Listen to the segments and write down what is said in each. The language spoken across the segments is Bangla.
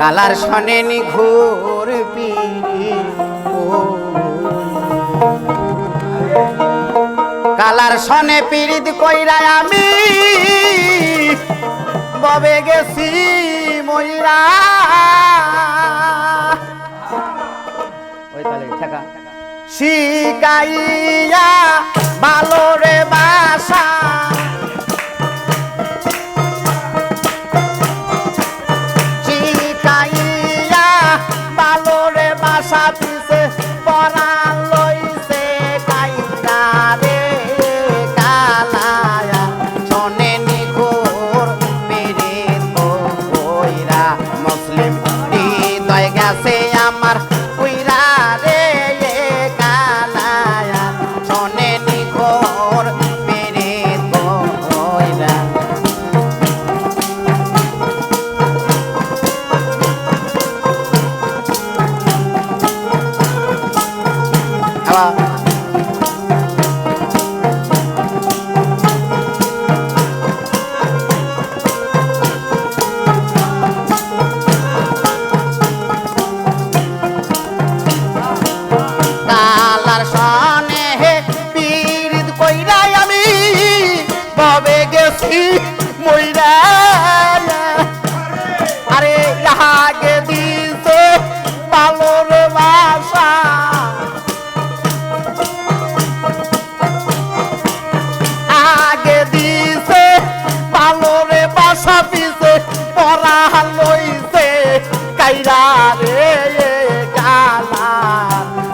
কালার শনে নিঘুর পিড়ি কালার শনে পিড়িত কইরা আমি, ববে গেছি ময়রা শিকাইয়া ভালো রে বাসা। হৃদয় আমার কইরা রে কালায়া শোনে নিখোর মেরে কইরা। আবার পালোরে বাসা পিছে পরা লইছে, কাইরা রে গালা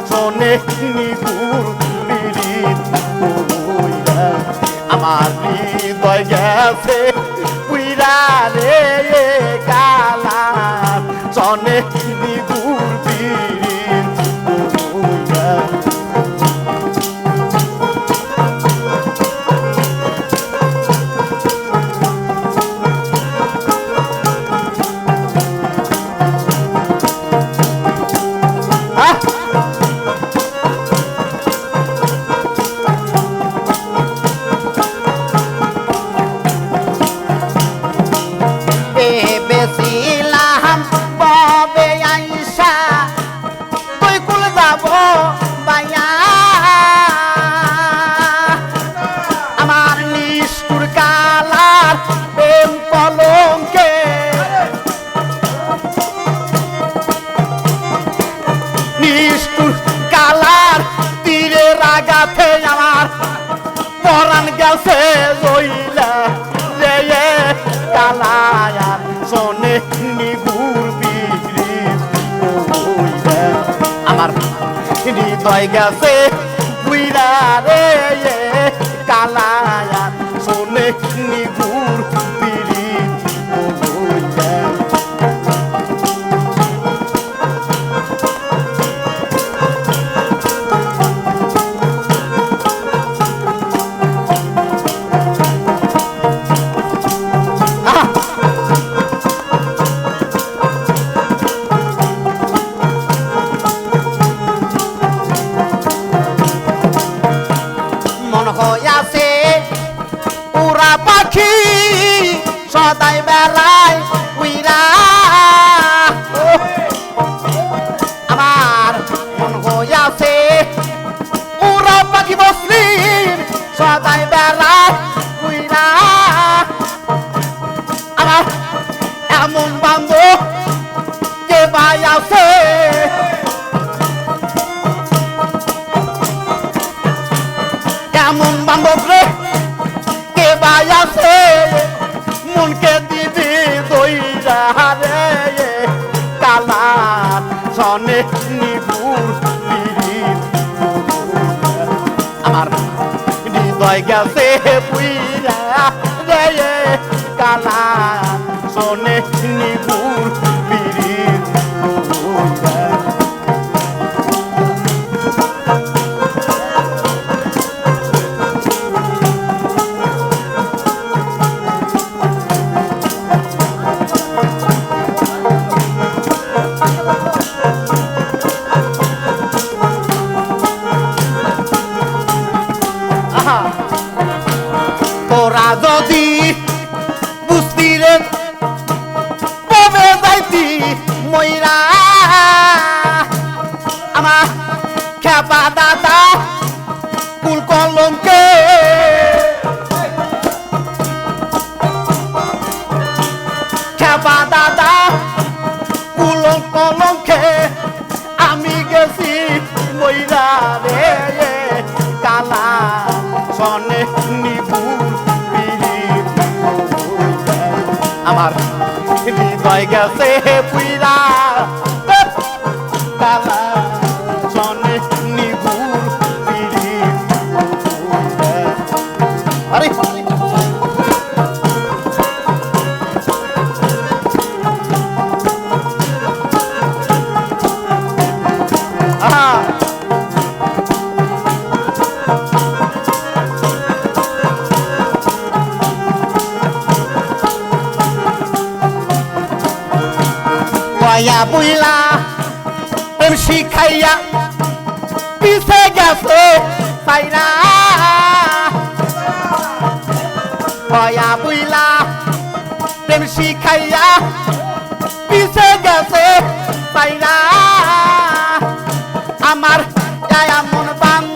শোনে নিপুর বিড়িত আমার হৃদয় গেছে পুইরা রে হৃদয় গেছে। বুইরা রে এ কে আছে কেমন বান্ধব রে? কে ভাই আছে মনকে দিবি দইরা রে। কালা সনে নিপুর আমার হৃদয় গেছে পুইরা I thought the Vai que eu sei repuirar Tá lá বুইলা, প্রেম শিখাইয়া পিছে গেছো, পাইরা। ভয়া বুইলা, প্রেম শিখাইয়া পিছে গেছো, পাইরা। আমার মন বান্ধ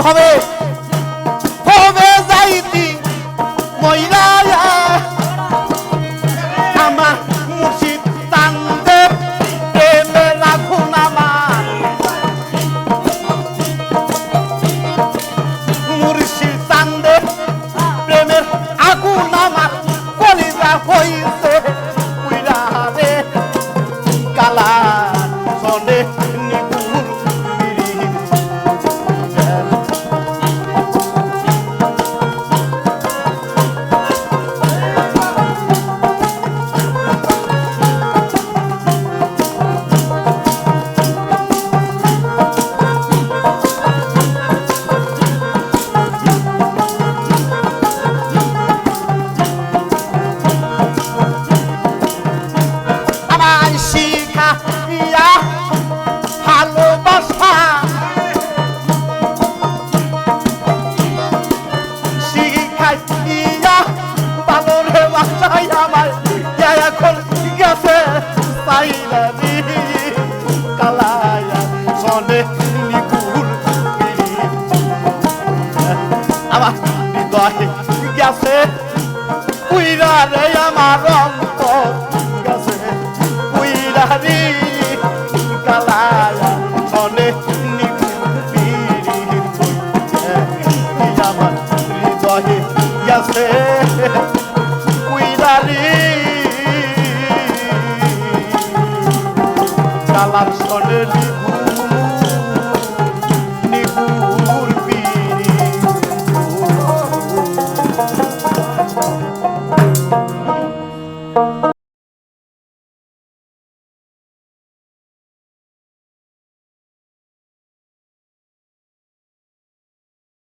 হবে।